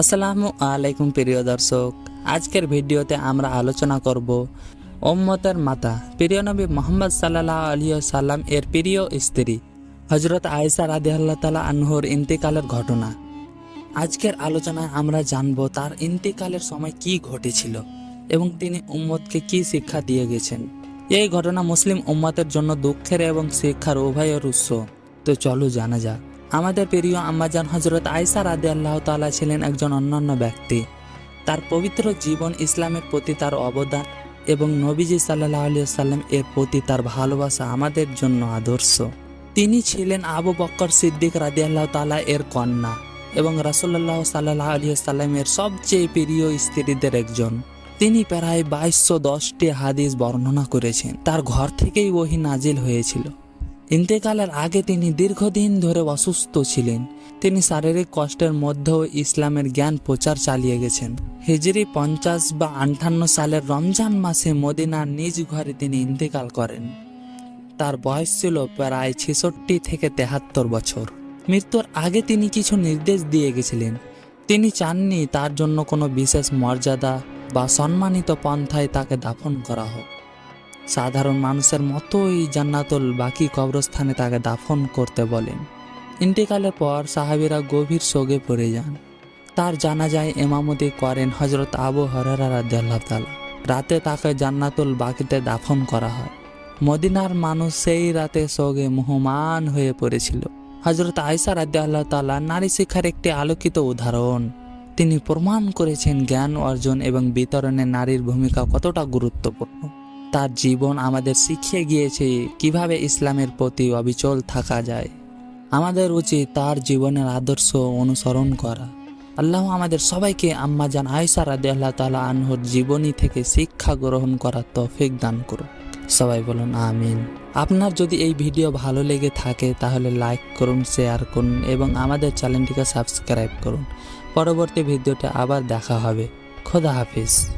আসসালামু আলাইকুম প্রিয় দর্শক, আজকের ভিডিওতে আমরা আলোচনা করব ওম্মতের মাতা, প্রিয় নবী মোহাম্মদ সাল্লাহ আলী সাল্লাম এর প্রিয় স্ত্রী হজরত আয়েসা আল্লাহ তালা আনহর ইন্তেকালের ঘটনা। আজকের আলোচনায় আমরা জানব তার ইন্তেকালের সময় কি ঘটেছিল এবং তিনি উম্মতকে কি শিক্ষা দিয়ে গেছেন। এই ঘটনা মুসলিম উম্মতের জন্য দুঃখের এবং শিক্ষার উভয়ের উৎস। তো চলো জানা যাক। আমাদের প্রিয় আম্মাজান হজরত আয়সা রাদে আল্লাহ তালা ছিলেন একজন অন্যান্য ব্যক্তি। তার পবিত্র জীবন ইসলামের প্রতি তার অবদান এবং নবীজি সাল্লাহ আলিয়া সাল্লাম এর প্রতি তার ভালোবাসা আমাদের জন্য আদর্শ। তিনি ছিলেন আবু বক্কর সিদ্দিক রাদি আল্লাহ তালা এর কন্যা এবং রাসুল্লাহ সাল্লাহ আলিয়া সাল্লামের সবচেয়ে প্রিয় স্ত্রীদের একজন। তিনি প্রায় বাইশশো দশটি হাদিস বর্ণনা করেছেন। তার ঘর থেকেই ওহি নাজিল হয়েছিল। ইন্তেকালের আগে তিনি দীর্ঘদিন ধরে অসুস্থ ছিলেন। তিনি শারীরিক কষ্টের মধ্যেও ইসলামের জ্ঞান প্রচার চালিয়ে গেছেন। হিজরি পঞ্চাশ বা আটান্ন সালের রমজান মাসে মদিনার নিজ ঘরে তিনি ইন্তেকাল করেন। তার বয়স ছিল প্রায় ছেষট্টি থেকে তেহাত্তর বছর। মৃত্যুর আগে তিনি কিছু নির্দেশ দিয়ে গেছিলেন। তিনি চাননি তার জন্য কোনো বিশেষ মর্যাদা বা সম্মানিত পন্থায় তাকে দাফন করা হোক। সাধারণ মানুষের মতোই জান্নাতুল বাকি কবরস্থানে তাকে দাফন করতে বলেন। ইন্তেকালের পর সাহাবিরা গভীর শোকে পড়ে যান। তার জানা যায় এমামতি করেন হজরত আবু হরারা রাজ্লাহ রাতে তাকে জান্নাতুল বাকিতে দাফন করা হয়। মদিনার মানুষ সেই রাতে শোকে মুহমান হয়ে পড়েছিল। হজরত আয়সা রাজ্য তালা নারী শিক্ষার একটি আলোকিত উদাহরণ। তিনি প্রমাণ করেছেন জ্ঞান অর্জন এবং বিতরণে নারীর ভূমিকা কতটা গুরুত্বপূর্ণ। তার জীবন আমাদের শিখিয়ে গিয়েছে কীভাবে ইসলামের প্রতি অবিচল থাকা যায়। আমাদের উচিত তার জীবনের আদর্শ অনুসরণ করা। আল্লাহ আমাদের সবাইকে আম্মা জান আয়সা রাদে আল্লাহ তালা আনহর জীবনী থেকে শিক্ষা গ্রহণ করার তফিক দান করুন সবাই বলুন আমিন। আপনার যদি এই ভিডিও ভালো লেগে থাকে তাহলে লাইক করুন, শেয়ার করুন এবং আমাদের চ্যানেলটিকে সাবস্ক্রাইব করুন। পরবর্তী ভিডিওটা আবার দেখা হবে। খোদা হাফিজ।